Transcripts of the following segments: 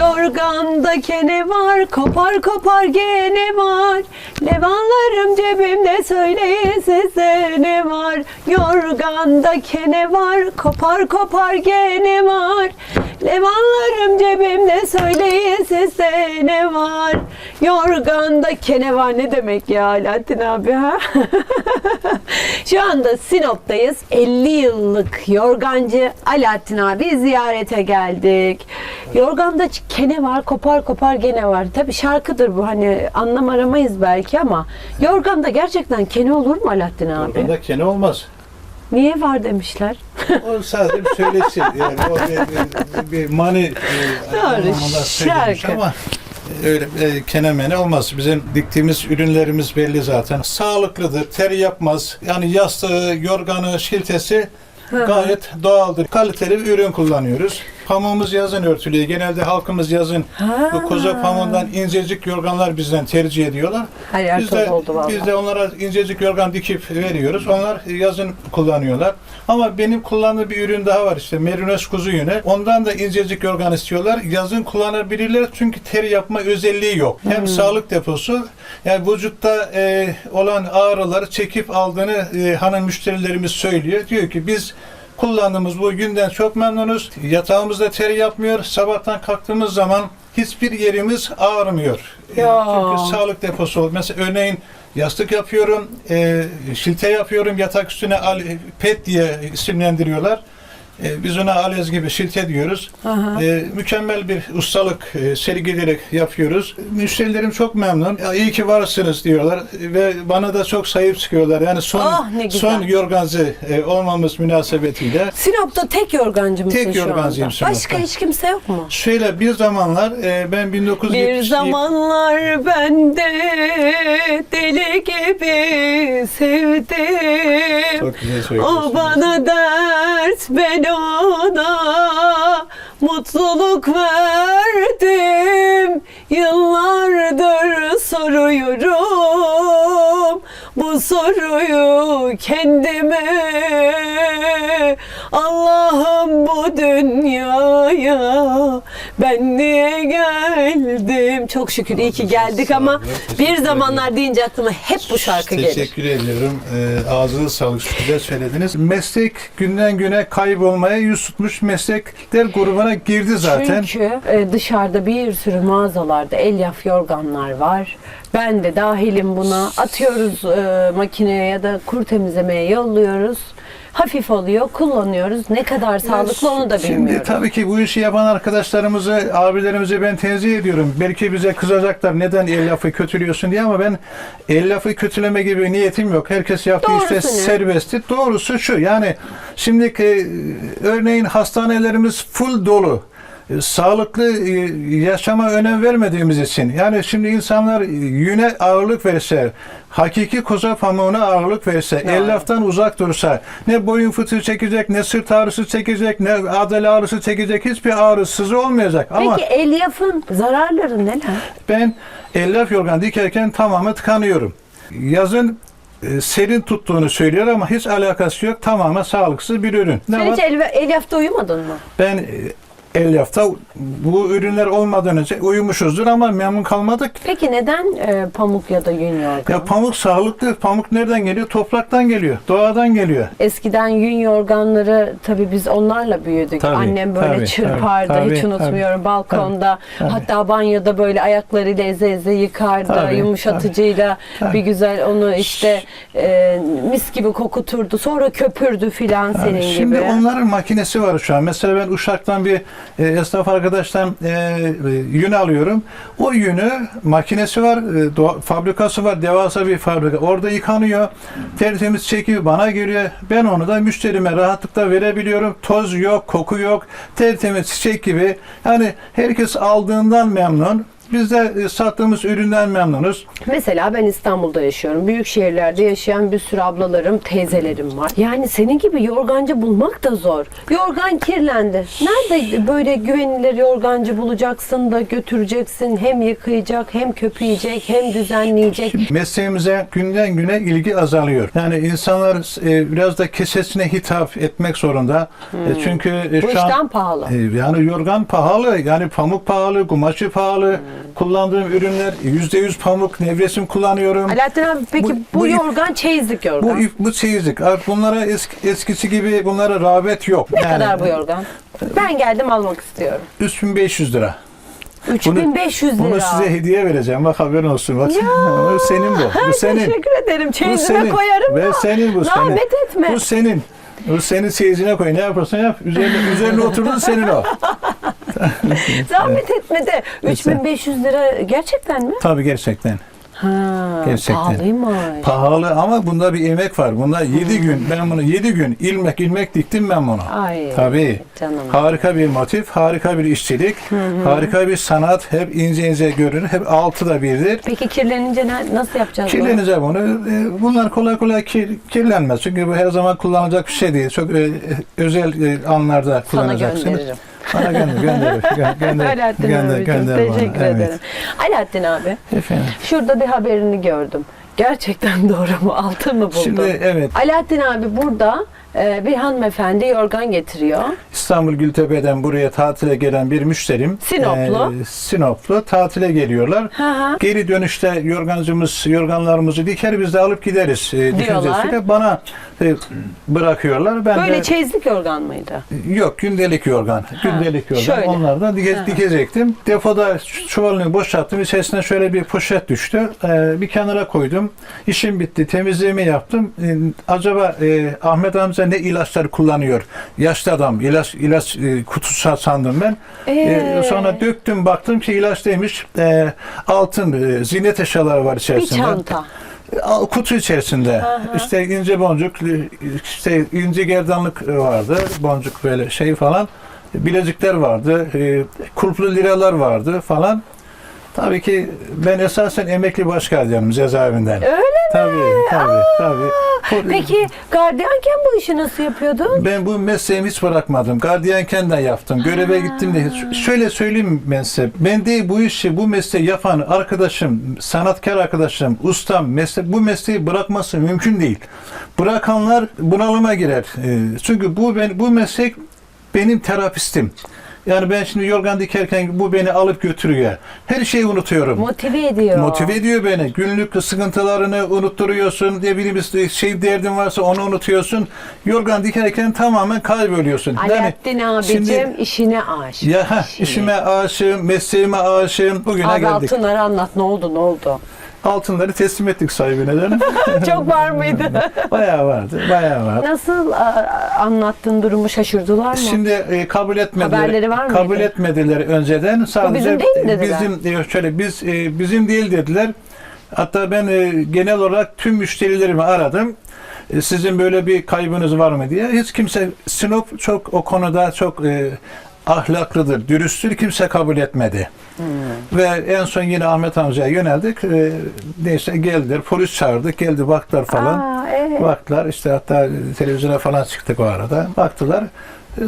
Yorganda kene var, kopar kopar gene var. Levanlarım cebimde söyleyin size ne var. Yorganda kene var, kopar kopar gene var. Levanlarım cebimde söyleyin size ne var. Yorganda kene var ne demek ya Alaaddin abi ha? Şu anda Sinop'tayız. 50 yıllık yorgancı Alaaddin abi ziyarete geldik. Yorganda kene var, kopar kopar gene var. Tabii şarkıdır bu hani anlam aramayız belki ama yorganda gerçekten kene olur mu Alaaddin abi? Bunda kene olmaz. Niye var demişler? O sadece bir söyleşi. Yani o bir, bir, mani e, Doğru, söylemiş şarkı. ama öyle e, kene mene olmaz. Bizim diktiğimiz ürünlerimiz belli zaten. Sağlıklıdır, ter yapmaz. Yani yastığı, yorganı, şiltesi gayet doğaldır. Kaliteli bir ürün kullanıyoruz. Pamuğumuz yazın örtülüyor. Genelde halkımız yazın Ha. bu koza pamuğundan incecik yorganlar bizden tercih ediyorlar. Her yer Biz de, oldu vallahi. biz de onlara incecik yorgan dikip veriyoruz. Onlar yazın kullanıyorlar. Ama benim kullandığım bir ürün daha var işte merinos kuzu yünü. Ondan da incecik yorgan istiyorlar. Yazın kullanabilirler çünkü ter yapma özelliği yok. Hem sağlık deposu yani vücutta e, olan ağrıları çekip aldığını e, hanım müşterilerimiz söylüyor. Diyor ki biz kullandığımız bu günden çok memnunuz. Yatağımızda ter yapmıyor. Sabahtan kalktığımız zaman hiçbir yerimiz ağrımıyor. Ya. Çünkü sağlık deposu. Mesela örneğin yastık yapıyorum, e, şilte yapıyorum, yatak üstüne pet diye isimlendiriyorlar. E, biz ona alez gibi şilte diyoruz. Aha. E, mükemmel bir ustalık e, sergileyerek yapıyoruz. Müşterilerim çok memnun. Ya, iyi ki varsınız diyorlar ve bana da çok sahip çıkıyorlar. Yani son Ah, ne güzel. son yorgancı e, olmamız münasebetiyle. Sinop'ta tek yorgancı mısın Tek şu yorgancıyım anda? Sinop'ta. Başka hiç kimse yok mu? Şöyle bir zamanlar e, ben 1970 Bir zamanlar ben de deli gibi sevdim. Çok güzel. O bana dert ben ona mutluluk verdim. Yıllardır soruyorum bu soruyu kendime. Allah'ım bu dünyaya ben niye geldim? Çok şükür iyi ki geldik ama bir zamanlar deyince aklıma hep bu şarkı gelir. Teşekkür ediyorum. Ee, ağzınıza sağlık. Güzel söylediniz. Meslek günden güne kaybolmaya yüz tutmuş meslekler grubuna girdi zaten. Çünkü e, dışarıda bir sürü mağazalarda elyaf yorganlar var. Ben de dahilim buna. Atıyoruz e, makineye ya da kur temizlemeye yolluyoruz. Hafif oluyor, kullanıyoruz. Ne kadar sağlıklı onu da Şimdi bilmiyorum. tabii ki bu işi yapan arkadaşlarımızı, abilerimizi ben tenzih ediyorum. Belki bize kızacaklar neden el lafı kötülüyorsun diye ama ben el lafı kötüleme gibi niyetim yok. Herkes yaptığı işte ne? serbestti. Doğrusu şu yani şimdiki e, örneğin hastanelerimiz full dolu. E, Sağlıklı e, yaşama önem vermediğimiz için yani şimdi insanlar yüne ağırlık verirse hakiki koza pamuğuna ağırlık verirse Ya. el laftan uzak dursa ne boyun fıtığı çekecek ne sırt ağrısı çekecek ne adel ağrısı çekecek hiçbir ağrısızı olmayacak ama Peki elyafın zararları neler? ben elyaf yorgan dikerken tamamen tıkanıyorum. Yazın e, serin tuttuğunu söylüyor ama hiç alakası yok. Tamamen sağlıksız bir ürün. Ne Sen var? hiç el, elyafta uyumadın mı? Ben e, elyafta bu ürünler olmadan önce uyumuşuzdur ama memnun kalmadık. Peki neden e, pamuk ya da yün yorgan? Ya pamuk sağlıklı. Pamuk nereden geliyor? Topraktan geliyor. Doğadan geliyor. Eskiden yün yorganları tabii biz onlarla büyüdük. Tabii, Annem böyle tabii, çırpardı tabii, hiç tabii, unutmuyorum balkonda. tabii. Hatta banyoda böyle ayaklarıyla eze eze yıkardı. Tabii, Yumuşatıcıyla tabii. bir güzel onu işte e, mis gibi kokuturdu. Sonra köpürdü filan senin şimdi gibi. onların makinesi var şu an. Mesela ben Uşak'tan bir e, esnaf arkadaştan e, yün alıyorum. O yünü makinesi var, e, doğa- fabrikası var, devasa bir fabrika. Orada yıkanıyor, tertemiz çekiyor, bana geliyor. Ben onu da müşterime rahatlıkla verebiliyorum. Toz yok, koku yok, tertemiz çiçek gibi. Yani herkes aldığından memnun. Biz de e, sattığımız üründen memnunuz. Mesela ben İstanbul'da yaşıyorum. Büyük şehirlerde yaşayan bir sürü ablalarım, teyzelerim var. Yani senin gibi yorgancı bulmak da zor. Yorgan kirlendi. Nerede böyle güvenilir yorgancı bulacaksın da götüreceksin. Hem yıkayacak, hem köpüyecek, hem düzenleyecek. Mesleğimize günden güne ilgi azalıyor. Yani insanlar e, biraz da kesesine hitap etmek zorunda. E, çünkü e, Bu şu an işten pahalı. e, yani yorgan pahalı, yani pamuk pahalı, kumaşı pahalı. Kullandığım ürünler yüzde yüz pamuk, nevresim kullanıyorum. Alaaddin abi peki Bu- bu, bu yorgan çeyizlik yorgan. Bu bu çeyizlik. Artık bunlara eski, eskisi gibi bunlara rağbet yok. ne kadar bu yorgan? Ben geldim almak istiyorum. 3500 lira. 3500 lira. Bunu size hediye vereceğim. Bak haberin olsun. Bak. Ya. Bu senin bu. Bu senin. Teşekkür ederim. Çeyizime senin. koyarım Ve da. senin bu senin. Zahmet etme. Bu senin. Bu senin seyircine koy. Ne yaparsan yap. Üzerine, üzerine oturdun senin o. Zahmet etme de 3500 lira gerçekten mi? Tabii gerçekten. Ha, Gerçekten. Pahalıymış. Pahalı ama bunda bir emek var. Bunda 7 gün ben bunu 7 gün ilmek ilmek diktim ben bunu. Ay Tabii. canım. Harika bir motif, harika bir işçilik, harika bir sanat. Hep ince ince görünür. Hep altı da birdir. Peki kirlenince ne, nasıl yapacağız bunu? Bunu. E, Bunlar kolay kolay kir- kirlenmez. Çünkü bu her zaman kullanılacak bir şey değil. Çok e, özel e, anlarda Sana kullanacaksınız. gönderirim. Bana gönder, gönder, gö- gönder, Alaaddin gönder, abi gönder bana. teşekkür Evet. ederim. Alaaddin abi Efendim. şurada bir haberini gördüm. Gerçekten doğru mu? Altın mı buldun? Şimdi evet Alaaddin abi burada bir hanımefendi yorgan getiriyor. İstanbul Gültepe'den buraya tatile gelen bir müşterim. Sinoplu. e, Sinoplu tatile geliyorlar. Hı hı. Geri dönüşte yorgancımız, yorganlarımızı diker biz de alıp gideriz. E, düşüncesiyle bana e, bırakıyorlar. Ben Böyle de çeyizlik yorgan mıydı? Yok gündelik yorgan. Gündelik yorgan. şöyle. Onlardan dike, Ha. dikecektim. Depoda çuvalını boşalttım. İçerisine şöyle bir poşet düştü. Ee, bir kenara koydum. İşim bitti. Temizliğimi yaptım. Ee, acaba e, Ahmet amca ne ilaçlar kullanıyor? Yaşlı adam. ilaç ilaç e, kutusu sandım ben. Ee? Ee, sonra döktüm baktım ki ilaç değilmiş. Ee, altın e, ziynet eşyaları var Bir içerisinde. çanta. Al- Kutu içerisinde işte ince boncuk, işte ince gerdanlık vardı, boncuk böyle şey falan, bilezikler vardı, e, kulplu liralar vardı falan. Tabii ki ben esasen emekli başgardiyanım cezaevinden. Öyle mi? Tabii, tabii, tabii. Bu- Peki gardiyanken bu işi nasıl yapıyordun? Ben bu mesleğimi hiç bırakmadım. Gardiyanken de yaptım. Göreve gittim de. Şöyle söyleyeyim ben size. Ben değil bu işi, bu mesleği yapan arkadaşım, sanatkar arkadaşım, ustam, meslek, bu mesleği bırakması mümkün değil. Bırakanlar bunalıma girer. Ee, Çünkü bu ben bu meslek benim terapistim. Yani ben şimdi yorgan dikerken bu beni alıp götürüyor. Her şeyi unutuyorum. Motive ediyor. Motive ediyor beni. Günlük sıkıntılarını unutturuyorsun. Ne bileyim şey derdin varsa onu unutuyorsun. Yorgan dikerken tamamen kayboluyorsun. Alaaddin abicim şimdi- işine aşık. ya İşine. işime aşığım, mesleğime aşığım. Bugüne Abi geldik. altınları anlat ne oldu ne oldu? Altınları teslim ettik sahibine. Çok var mıydı? bayağı vardı, bayağı vardı. Nasıl a, anlattığın durumu şaşırdılar mı? Şimdi e, kabul etmediler. Haberleri var mıydı? Kabul etmediler önceden. Sadece bizim değil mi dediler? bizim e, şöyle biz e, bizim değil dediler. Hatta ben e, genel olarak tüm müşterilerimi aradım. E, sizin böyle bir kaybınız var mı diye. Hiç kimse Sinop çok o konuda çok e, ahlaklıdır, dürüsttür. Kimse kabul etmedi. Hmm. Ve en son yine Ahmet amcaya yöneldik. E, neyse geldiler. Polis çağırdık. Geldi baktılar falan. Aa, evet. Baktılar işte hatta televizyona falan çıktık o arada. Baktılar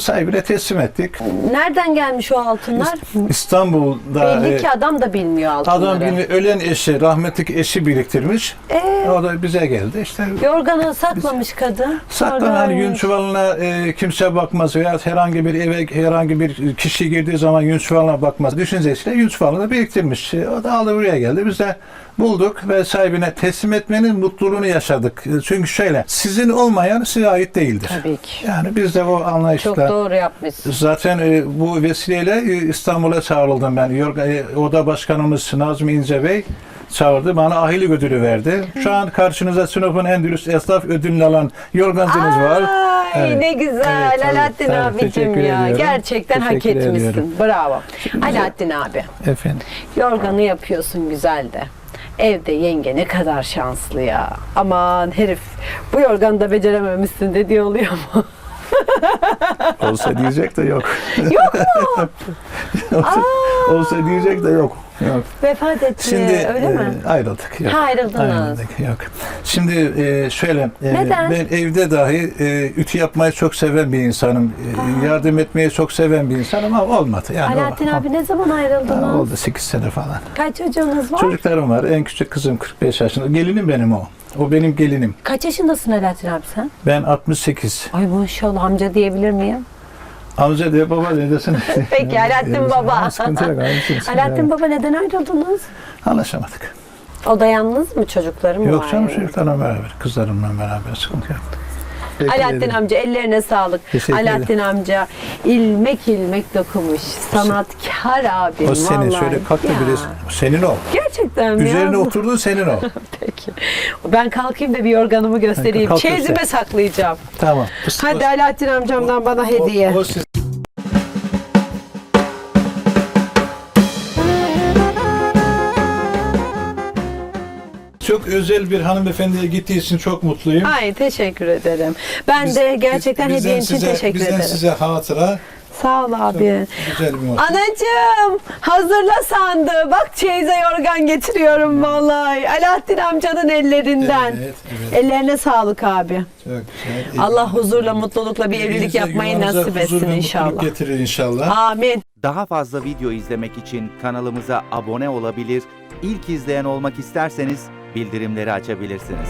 sahibine teslim ettik. Nereden gelmiş o altınlar? İstanbul'da Belli e, ki adam da bilmiyor altınları. adam gibi ölen eşi, rahmetlik eşi biriktirmiş. Ee, O da bize geldi. İşte yorganı saklamış kadın. saklan Sonra hani yün ölmüş. çuvalına e, kimse bakmaz veya herhangi bir eve herhangi bir kişi girdiği zaman yün çuvalına bakmaz. Düşüncesiyle yün çuvalını biriktirmiş. E, O da aldı buraya geldi. Biz de bulduk ve sahibine teslim etmenin mutluluğunu yaşadık. E, Çünkü şöyle sizin olmayan size ait değildir. Tabii ki. Yani biz de o anlayışla Çok doğru yapmışsın. Zaten e, bu vesileyle e, İstanbul'a çağrıldım ben. Yorga, e, Oda Başkanımız Nazmi İnce Bey çağırdı. Bana ahilik ödülü verdi. Şu an karşınızda Sinop'un en dürüst esnaf ödülünü alan yorgancınız var. Ay Evet. ne güzel Evet, tabii, Alaaddin tabii. abicim Teşekkür ya. ediyorum. Gerçekten hak Teşekkür etmişsin. ediyorum. Bravo. Alaaddin abi. Efendim. Yorganı yapıyorsun güzel de. Evde yenge ne kadar şanslı ya. Aman herif bu yorganı da becerememişsin dediği oluyor mu? Olsa diyecek de yok. Yok mu? olsa, olsa diyecek de yok. Yok. Vefat etti. Şimdi öyle e, mi? ayrıldık. Yok. Ha, ayrıldınız. Ayrıldık. Yok. Şimdi e, şöyle e, Neden? ben evde dahi e, ütü yapmayı çok seven bir insanım. E, yardım etmeyi çok seven bir insanım ama olmadı. Yani Alaaddin o- abi ne zaman Ha, ayrıldınız? oldu 8 sene falan. Kaç çocuğunuz var? Çocuklarım var. En küçük kızım 45 yaşında. Gelinim benim o. O benim gelinim. Kaç yaşındasın Alaaddin abi sen? Ben 68. Ay maşallah amca diyebilir miyim? Amca diye baba diye desene. Peki, Alaaddin baba. Sıkıntı yok. sıkıntı yok. Alaaddin baba neden ayrıldınız? Anlaşamadık. O da yalnız mı çocukları mı Yok var? canım çocuklarla beraber. Kızlarımla beraber sıkıntı yok. Alaaddin amca ellerine sağlık. Teşekkür Alaaddin amca ilmek ilmek dokumuş. Sanatkar abim O senin vallahi. şöyle kalk da Ya. bir resim. Senin o. Gerçekten mi? Üzerine ya? oturduğun senin o. Peki. Ben kalkayım da bir organımı göstereyim. Kalk Çeyizime göster. saklayacağım. Tamam. Hadi Alaaddin amcamdan bana hediye. O, o siz- Çok özel bir hanımefendiye gittiği için çok mutluyum. Ay teşekkür ederim. Ben Biz- de gerçekten biz- hediyen bizden için size- teşekkür bizden ederim. size hatıra. Sağ ol abi. Güzel bir muhabbet. Anacığım hazırla sandığı. Bak çeyize yorgan getiriyorum vallahi. Alaaddin amcanın ellerinden. Evet, evet. Ellerine sağlık abi. Çok güzel. Allah huzurla, mutlulukla bir evlilik yapmayı yuvanıza nasip huzur ve etsin mutluluk inşallah. getirir inşallah. Amin. Daha fazla video izlemek için kanalımıza abone olabilir, ilk izleyen olmak isterseniz bildirimleri açabilirsiniz.